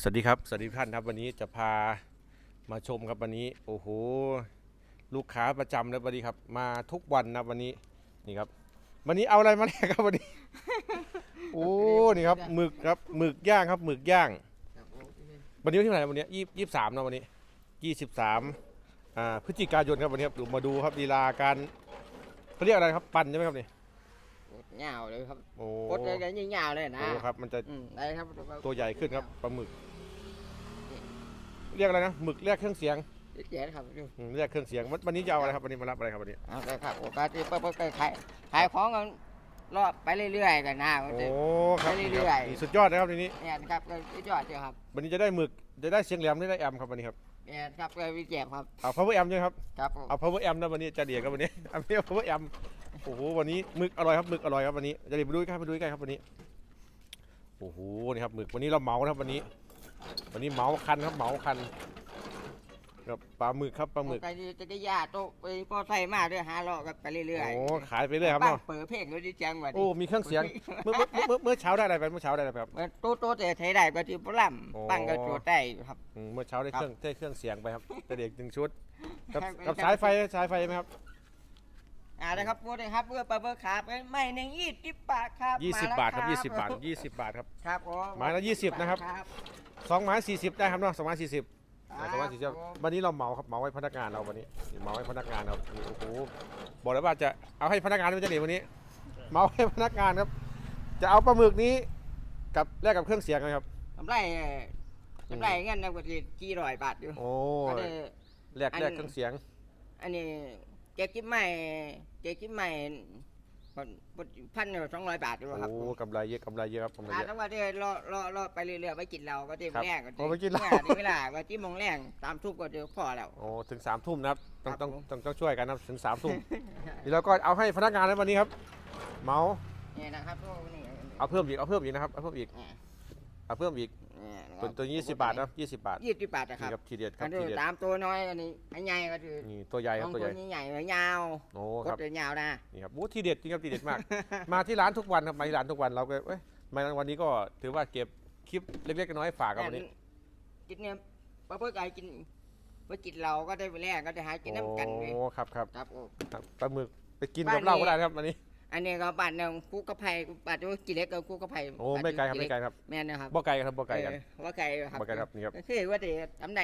สวัสดีครับ สวัสดีทุกท่านครับวันนี้จะพามาชมครับวันนี้โอ้โหลูกค้าประจำนะวันนี้ครับ มาทุกวันนะวันนี้นี่ครับ วันนี้เอาอะไรมาแลกครับวันนี้ โอ้นี่ครับหมึกครับหมึกย่างครับหมึกย่าง วันนี้วันที่เท่าไหร่วันนี้ยี่ยี่สามนะวันนี้ยี่สิบสามอ่าพฤศจิกายนครับวันนี้ครับดูมาดูครับลีลาการเขาเรียกอะไรครับปั่นใช่ไหมครับนี่ เงาเลยครับโอ้กดเลยกันยิ่งเงาเลยนะ โอ้ครับ มันจะอืมได้ครับ ตัวใหญ่ขึ้นครับปลาหมึก เรียกอะไรนะหมึกเรียกเครื่องเสียงเจ๊ครับดูอืมเรียกเครื่องเสียงวันวันนี้จะเอาอะไรครับวันนี้มารับอะไรครับวันนี้เอาเลยครับโอกาสที่เปิดๆขายขายของกันรอบไปเรื่อยๆกันนะโอ้ครับไปเรื่อยๆ นี่สุดยอดนะครับทีนี้ เนี่ยนะครับก็วิจารณ์ครับวันนี้จะได้หมึกจะได้เสียงแหลมได้แอมครับวันนี้ครับเนี่ยครับก็วิจารณ์ครับเอา power amp ด้วยครับ ครับผมเอา power amp นะวันนี้จะเดียกับวันนี้ เอาไม่เอา power amp โอ้โหวันนี้หมึกอร่อยครับหมึกอร่อยครับวันนี้จะเดียไปดูใกล้ไปดูใกล้ครับวันนี้โอ้โหนี่ครับหมึกวันนี้เราเหมานะครับวันนี้ วันนี้เหมาคันครับเหมาคันครับปลาหมึกครับปลาหมึกโอกาสที่จะได้ยาโตะไปพอใส่มาด้วยหาเลาะกันไปเรื่อยโอ้ขายไปเรื่อยครับบ้าเนาะเปิดเพลงด้วยดิจังหวัดโอ้มีเครื่องเสียงเมื่อเมื่อเมื่อเมื่อเช้าได้อะไรไปเมื่อเช้าได้อะไรไปครับโต๊ะโต๊ะแต่ไทยได้ก็ที่พลัมโอ้ปั้งก็โจได้ครับอืมเมื่อเช้าได้ครับเครื่องได้เครื่องเสียงไปครับได้เด็กหนึ่งชุดกับครับกับสายไฟสายไฟไหมครับ อ่านะครับพูดเลยครับเพื่อเปิดเปิดขาไปไม่หนึ่งยี่สิบบาทครับยี่สิบมแล้วบาทครับยี่สิบบาทยี่สิบบาทครับครับผมไม้ละ20นะครับสองไม้สี่สิบได้ครับเนาะสองไม้สี่สิบสองไม้สี่สิบวันนี้เราเหมาครับเหมาไว้พนักงานเราวันนี้เหมาไว้พนักงานเราโอ้โหบอกแล้วว่าจะเอาให้พนักงานไม่จะหนีวันนี้เหมาให้พนักงานครับ จะเอาปลาหมึกนี้กับแลกกับเครื่องเสียงนะครับกำไรเอ่ออืมกำไรเงินนะกว่าที่กี่ร้อยบาทอยู่โอ้อันนี้แลกแลกเครื่องเสียง อันนี้ เจ๊กิ๊บใหม่เจ๊กิ๊บใหม่พันสองร้อยบาทอยู่ครับโอ้กำไรเยอะกำไรเยอะครับกำไรอ่าเยอะทั้งว่าที่รอรอรอไปเรื่อยๆไปกินเราก็ที่ครับแรกก็โอ้ไปกินเหล้าเวลาว่าที่มองแรงตามทุกก็เดี๋ยวพอแล้วโอ้ถึงสามทุ่มนะครับต้องครับต้องผมต้องต้องช่วยกันนะครับถึงสามทุ่มนี่เราก็เอาให้พนักงานในวันนี้ครับเหมาเนี่ยนะครับพวกนี้เอาเพิ่มอีกเอาเพิ่มอีกนะครับเอาเพิ่มอีกเนี่ยเอาเพิ่มอีกเนี่ยนะคตัรัวตัวยี่สิบบาทนะยี่สิบบาทยี่สิบบาทนะคนี่รับครับทีเด็ดคอัรับนนี้ทีเด็ดตามตัวน้อยอันนี้อันใหญ่ก็คือนี่ตัวใหญ่ครับของตัวตัใหวญ่ใหญ่ๆยาวโอ้กครับดยาวนะนี่ครับโอ้ทีเด็ดจริงครับทีเด็ดมาก มาที่ร้านทุกวันครับมาที่ร้านทุกวันเราก็เอ้ยมาวันนี้ก็ถือว่าเก็บคลิปเล็กๆน้อยๆฝากครับวันนี้กินเนี่ยพอเพื่อไก่กินเพื่อกินเราก็ได้ไปแรกก็ได้หากินน้ำกันเลยโอ้ครับครับครับโอ้ครับปลาหมึกไปกินบ้านกับเหล้านี้ก็ได้นะครับวันนี้ อันนี้ก็บ้านเนี่ยคู่กระไผ่บ้านที่กินเล็กกับคู่กระไผ่โอ้ไม่ไกลครับไม่ไกลครับ แม่นนะครับบ่ไกลครับบ่ไกลกันเออว่าไก่ครับบ่ไกลครับนี่ครับก็คือว่าเดี๋ยวทำได้